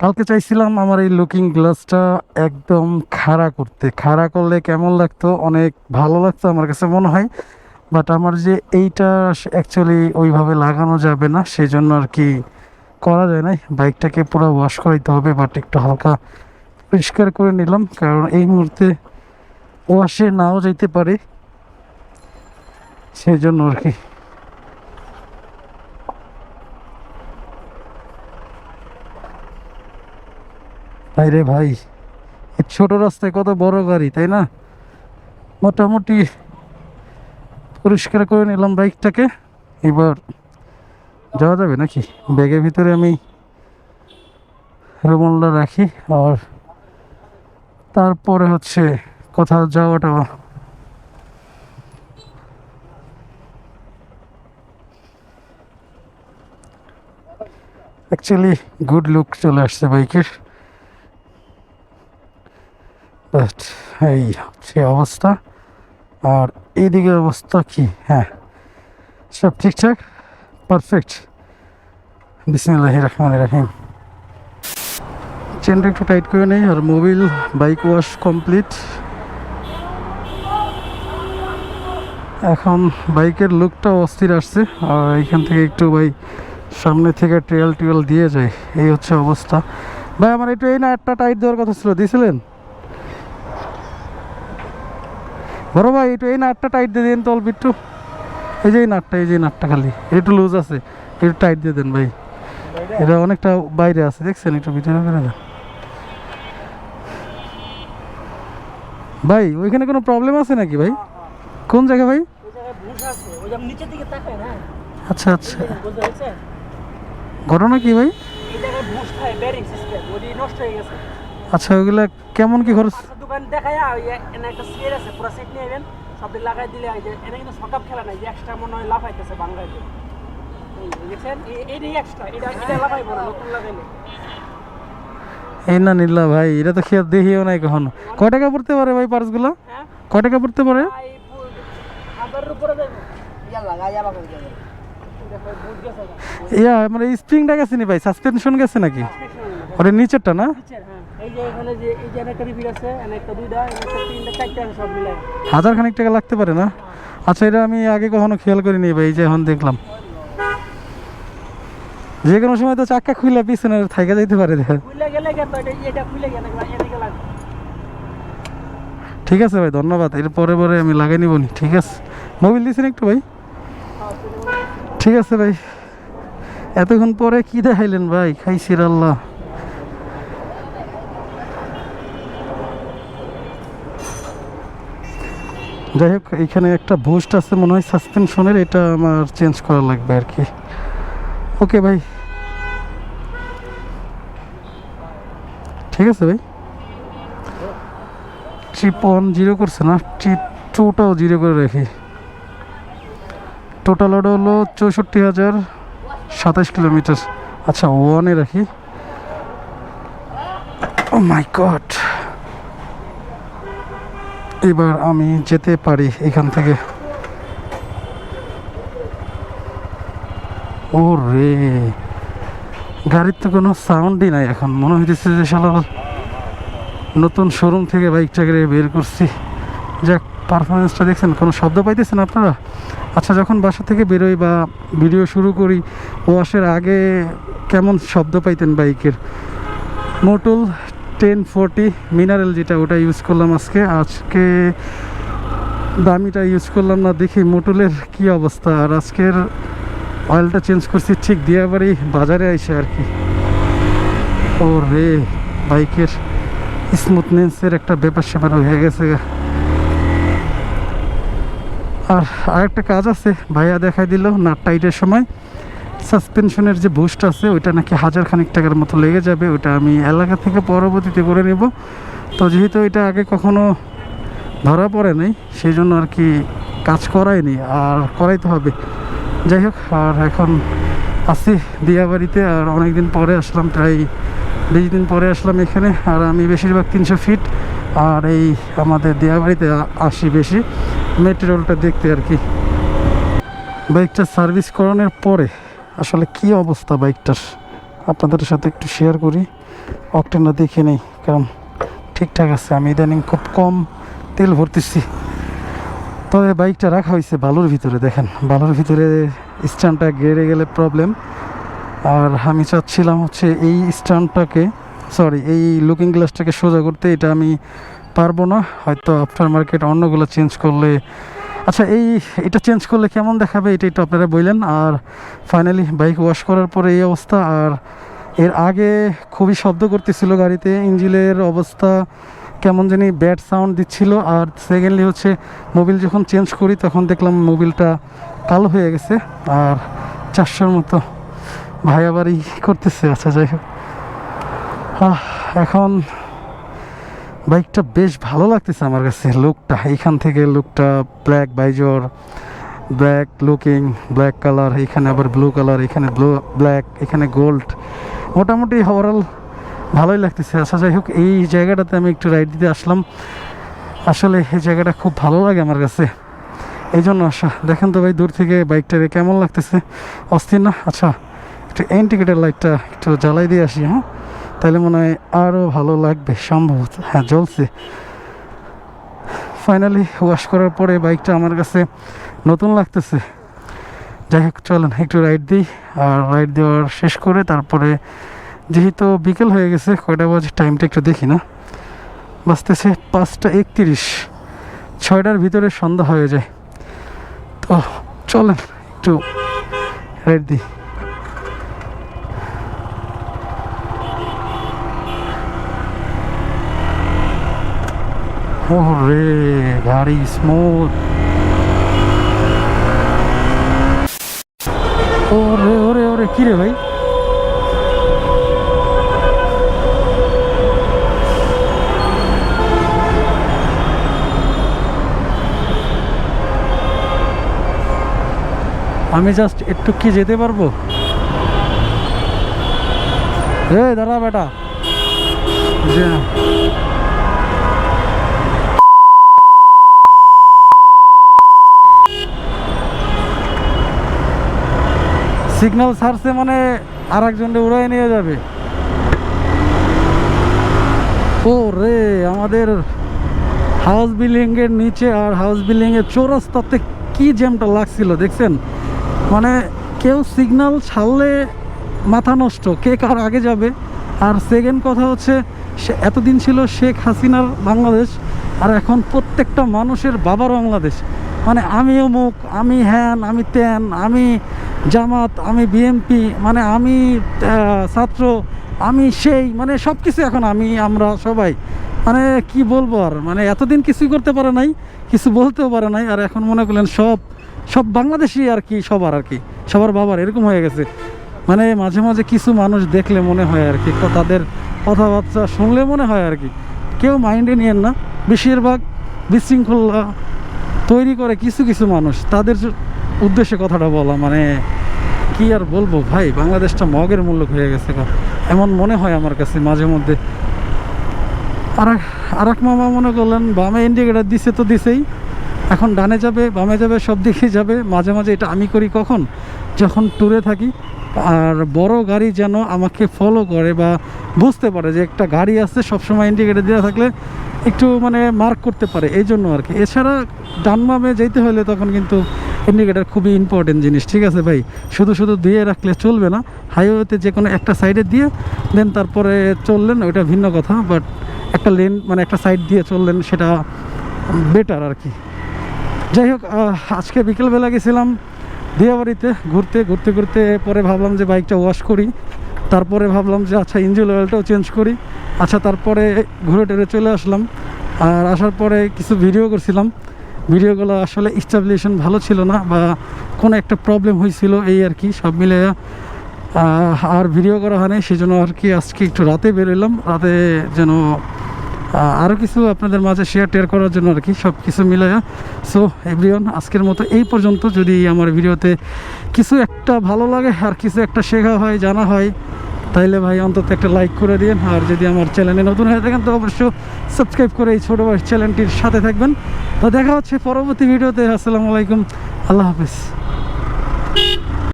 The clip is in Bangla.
কালকে চাইছিলাম আমার এই লুকিং গ্লাসটা একদম খাড়া করতে। খাড়া করলে কেমন লাগতো? অনেক ভালো লাগতো আমার কাছে মনে হয়। বাট আমার যে এইটা অ্যাকচুয়ালি ওইভাবে লাগানো যাবে না সেই জন্য আর কি করা যায় না বাইকটাকে পুরো ওয়াশ করাইতে হবে বাট একটু হালকা পরিষ্কার করে নিলাম। কারণ এই মুহূর্তে ওয়াশে নাও যেতে পারে। সেই জন্য আর কি ভাই ভাই ছোট রাস্তায় কত বড় গাড়ি, তাই না? মোটামুটি পরিষ্কার করে নিলাম বাইকটাকে। এবার যাওয়া যাবে নাকি? ব্যাগের ভিতরে আমি রুমালটা রাখি আর তারপরে হচ্ছে কোথাও যাওয়াটা। অ্যাকচুয়ালি গুড লুক চলে আসছে বাইকের বাট এই হচ্ছে অবস্থা। আর এইদিকে অবস্থা কি? হ্যাঁ সব ঠিকঠাক? পারফেক্ট বিসমিল্লাহ রহমান রাহিম। চেনটা একটু টাইট করে নেই, আর মোবিল বাইক ওয়াশ কমপ্লিট এখন বাইকের লুকটা অস্থির আসছে, আর এখান থেকে একটু ভাই সামনে থেকে ট্রেল ট্রেল দিয়ে যায়। এই হচ্ছে অবস্থা। ভাই, আমার একটু এই না, একটা টাইট দেওয়ার কথা ছিল দিয়েছিলেন বড় ভাই একটু এই নাটটা টাইট দিয়ে দিন তো অল্প একটু। এই যে এই নাটটা এই যে নাটটা খালি। একটু লুজ আছে একটু টাইট দিয়ে দেন ভাই। এটা অনেকটা বাইরে আছে দেখছেন? একটু ভিতরে করে দেন। ভাই ওইখানে কোনো প্রবলেম আছে নাকি ভাই? কোন জায়গা ভাই? আচ্ছা আচ্ছা। ঘটনা কি ভাই? হয়ে আচ্ছা ওইগুলা কেমন কি খরচ? দোকান দেখায় এনে একটা সিট আছে পুরো সিট নিয়ে নেবেন সবটি লাগাই দিলে ওই যে এনে কিন্তু সকাপ খেলা নাই যে এক্সট্রা মনে হয় লাফাইতেছে বাংলায় দেখছেন? এই- এইটাই এক্সট্রা এটা এটা লাফাইবো না নতুন লাগাইলে। এই না নিল্লা ভাই এটা তো খেয়ে দেখিও নাই কখনো। কয় টাকা পড়তে পারে ভাই পার্সগুলো? হ্যাঁ? কয় টাকা পড়তে পারে। ইয়া মানে স্প্রিংটা গেছে নি ভাই? সাসপেনশন গেছে নাকি? ওটা নিচেরটা না? হ্যাঁ। যে এখানে যে এই যে একটা রিপিট আছে একটা দুইটা একটা তিনটা চারটা সব মিলাই। হাজার খানিক টাকা লাগতে পারে না? আচ্ছা এটা আমি আগে কখনো খেয়াল করিনি ভাই এই যে এখন দেখলাম। যে কোনো সময় তো চাক্কা খুলে পিছনে থাইকা যাইতে পারে ঠিক আছে ভাই ধন্যবাদ। এর পরে পরে আমি লাগাই নিব নি ঠিক আছে। মোবিল দিয়েছেন একটু ভাই? ঠিক আছে ভাই। এতক্ষণ পরে কি দেখাইলেন ভাই? খাইছির আল্লাহ। যাই হোক এখানে একটা বুস্ট আছে, মনে হয় সাসপেনশনের এটা আমার চেঞ্জ করা লাগবে আর কি। ওকে ভাই। ঠিক আছে ভাই। ট্রিপ ওয়ান জিরো করছে না ট্রিপ টুটাও জিরো করে রাখি। টোটাল ওটা হলো চৌষট্টি হাজার সাতাশ কিলোমিটার আচ্ছা ওয়ানে রাখি। ও মাই গড এবার আমি যেতে পারি এখান থেকে। ও রে গাড়ির তো কোনো সাউন্ডই নাই এখন। মনে হইতেছে যে শালার নতুন শোরুম থেকে বাইকটাকে বের করছি। যাক পারফরমেন্সটা দেখছেন, কোনো শব্দ পাইতেছেন আপনারা? আচ্ছা যখন বাসা থেকে বেরোই বা ভিডিও শুরু করি, ওয়াশের আগে কেমন শব্দ পাইতেন বাইকের মোটুল টেন ফোরটি মিনারেল যেটা, ওটা ইউজ করলাম আজকে। আজকে দামিটা ইউজ করলাম না, দেখি মোটুলের কি অবস্থা। আর আজকের অয়েলটা চেঞ্জ করছি, ঠিক দিয়াবাড়ি বাজারে আইসে আর কি। ও রে বাইকের স্মুথনেসের একটা ব্যাপার স্যাপার হয়ে গেছে। আর আরেকটা কাজ আছে, ভাইয়া দেখাই দিল নাট টাইটের সময়। সাসপেনশনের যে বুস্ট আছে, ওইটা নাকি হাজার খানিক টাকার মতো লেগে যাবে, ওইটা আমি এলাকা থেকে পরবর্তীতে করে নেব। তো যেহেতু এটা আগে কখনো ধরা পড়ে নাই সেই জন্য আর কি কাজ করাইনি, আর করাইতে হবে। যাই হোক, আর এখন আসি দিয়াবাড়িতে, আর অনেক দিন পরে আসলাম, প্রায় বিশ দিন পরে আসলাম এখানে, আর আমি বেশিরভাগ তিনশো ফিট আর এই আমাদের দিয়াবাড়িতে আসি বেশি। মেটেরিয়ালটা দেখতে আর কি। বাইকটা সার্ভিস করানোর পরে আসলে কি অবস্থা বাইকটার? আপনাদের সাথে একটু শেয়ার করি। অকটেনটা দেখে নেই, কারণ ঠিকঠাক আছে, আমি ইদানিং খুব কম তেল ভরতেছি। তবে বাইকটা রাখা হয়েছে বালুর ভিতরে, দেখেন। বালুর ভিতরে স্ট্যান্ডটা গেড়ে গেলে প্রবলেম আর আমি চাচ্ছিলাম হচ্ছে এই স্ট্যান্ডটাকে সরি এই লুকিং গ্লাসটাকে সোজা করতে, এটা আমি পারব না। হয়তো আফটার মার্কেট অন্যগুলো চেঞ্জ করলে আচ্ছা এই এটা চেঞ্জ করলে কেমন দেখাবে? এটা একটু আপনারা বললেন। আর ফাইনালি বাইক ওয়াশ করার পরে এই অবস্থা। আর এর আগে খুবই শব্দ করতেছিল গাড়িতে। ইঞ্জিনের অবস্থা কেমন জানি ব্যাড সাউন্ড দিচ্ছিল। আর সেকেন্ডলি হচ্ছে মোবিল যখন চেঞ্জ করি, তখন দেখলাম মোবিলটা কালো হয়ে গেছে। আর চারশোর মতো ভাই আবার ই করতেছে। আচ্ছা যাই হোক। এখন বাইকটা বেশ ভালো লাগতেছে আমার কাছে। লুকটা এইখান থেকে লুকটা black visor black looking black colour এখানে আবার ব্লু কালার এখানে ব্লু ব্ল্যাক এখানে গোল্ড মোটামুটি ওভারঅল ভালোই লাগতেছে। আচ্ছা যাই হোক, এই জায়গাটাতে আমি একটু রাইড দিতে আসলাম। আসলে এই জায়গাটা খুব ভালো লাগে আমার কাছে। এই জন্য আসা দেখেন তো ভাই, দূর থেকে বাইকটারে কেমন লাগতেছে। অস্থির না? আচ্ছা একটু ইন্ডিকেটার লাইটটা একটু জ্বালাই দিয়ে আসি হ্যাঁ? তাহলে মনে হয় আরও ভালো লাগবে, সম্ভবত। হ্যাঁ জ্বলছে। ফাইনালি ওয়াশ করার পরে বাইকটা আমার কাছে নতুন লাগতেছে। যাই হোক, চলেন, একটু রাইড দিই। আর রাইড দেওয়ার শেষ করে তারপরে যেহেতু বিকেল হয়ে গেছে, কয়টা বাজে টাইমটা একটু দেখি না। বাঁচতেছে পাঁচটা একত্রিশ। ছয়টার ভিতরে সন্ধ্যা হয়ে যায়। তো চলেন, একটু রাইড দিই। ওরে গাড়ি স্মুথ ওরে ওরে ওরে, কি রে ভাই? আমি জাস্ট একটু কি যেতে পারব? এ দাঁড়া বেটা। সিগন্যাল ছাড়ছে মানে আর একজনকে উড়াই নিয়ে যাবে। ও রে আমাদের হাউস বিল্ডিং এর নিচে আর হাউস বিল্ডিং এর চৌরাস্তাতে কি জ্যামটা লাগছিল, দেখছেন? মানে কেউ সিগন্যাল ছাড়লে মাথা নষ্ট, কে কার আগে যাবে? আর সেকেন্ড কথা হচ্ছে এতদিন ছিল শেখ হাসিনার বাংলাদেশ, আর এখন প্রত্যেকটা মানুষের বাবার বাংলাদেশ। মানে আমি অমুক আমি হ্যান, আমি ত্যান, আমি জামাত, আমি বিএমপি মানে আমি ছাত্র, আমি সেই মানে সব কিছু এখন আমি, আমরা সবাই। মানে কি বলব আর মানে এতদিন কিছুই করতে পারে নাই, কিছু বলতেও পারে নাই, আর এখন মনে করলেন সব সব বাংলাদেশি আর কি, সবার আর কি, সবার বাবার, এরকম হয়ে গেছে। মানে মাঝে মাঝে কিছু মানুষ দেখলে মনে হয় আর কি তাদের কথাবার্তা শুনলে মনে হয় আর কি। কেউ মাইন্ডে নিয়েন না, বেশিরভাগ বিশৃঙ্খলা তৈরি করে কিছু কিছু মানুষ, তাদের উদ্দেশ্যে কথাটা বলা মানে কি আর বলব ভাই, বাংলাদেশটা মগের মূল্য হয়ে গেছে। এমন মনে হয় আমার কাছে মাঝে মধ্যে। আর এক- মামা মনে করলেন, বামে ইন্ডিকেটার দিছে তো দিছেই। এখন ডানে যাবে, বামে যাবে, সব দিকে যাবে। মাঝে মাঝে এটা আমি করি কখন? যখন ট্যুরে থাকি, আর বড় গাড়ি যেন আমাকে ফলো করে বা বুঝতে পারে যে একটা গাড়ি আছে, সবসময় ইন্ডিকেটার দেওয়া থাকলে একটু মানে মার্ক করতে পারে। এই জন্য আর কি। এছাড়া ডান বামে যেতে হলে তখন কিন্তু ইন্ডিকেটার খুবই ইম্পর্টেন্ট জিনিস, ঠিক আছে ভাই? শুধু শুধু দিয়ে রাখলে চলবে না হাইওয়েতে যে কোনো একটা সাইডে দিয়ে দেন তারপরে চললেন, ওইটা ভিন্ন কথা বাট একটা লেন মানে একটা সাইড দিয়ে চললেন, সেটা বেটার আর কি। যাই হোক আজকে বিকেলবেলা গেছিলাম দিয়াবাড়িতে ঘুরতে ঘুরতে ঘুরতে পরে ভাবলাম যে বাইকটা ওয়াশ করি, তারপরে ভাবলাম যে আচ্ছা ইঞ্জিন অয়েলটাও চেঞ্জ করি আচ্ছা তারপরে ঘুরে টুরে চলে আসলাম, আর আসার পরে কিছু ভিডিও করছিলাম ভিডিওগুলো আসলে স্টাবলিশন ভালো ছিল না বা কোনো একটা প্রবলেম হয়েছিল এই আর কি, সব মিলে আর ভিডিও করা হয়নি সেই জন্য আর কি আজকে একটু রাতে বেরোলাম রাতে যেন আরও কিছু আপনাদের মাঝে শেয়ার টেয়ার করার জন্য আর কি, সব কিছু মিলে। সো এভরিওয়ান আজকের মতো এই পর্যন্ত। যদি আমার ভিডিওতে কিছু একটা ভালো লাগে, আর কিছু একটা শেখা হয়, জানা হয় তাইলে ভাই অন্তত একটা লাইক করে দিন আর যদি আমার চ্যানেলে নতুন হয়ে থাকেন, তো অবশ্যই সাবস্ক্রাইব করে এই ছোটো চ্যানেলটির সাথে থাকবেন। তো দেখা হচ্ছে পরবর্তী ভিডিওতে আসসালামু আলাইকুম। আল্লাহ হাফিজ।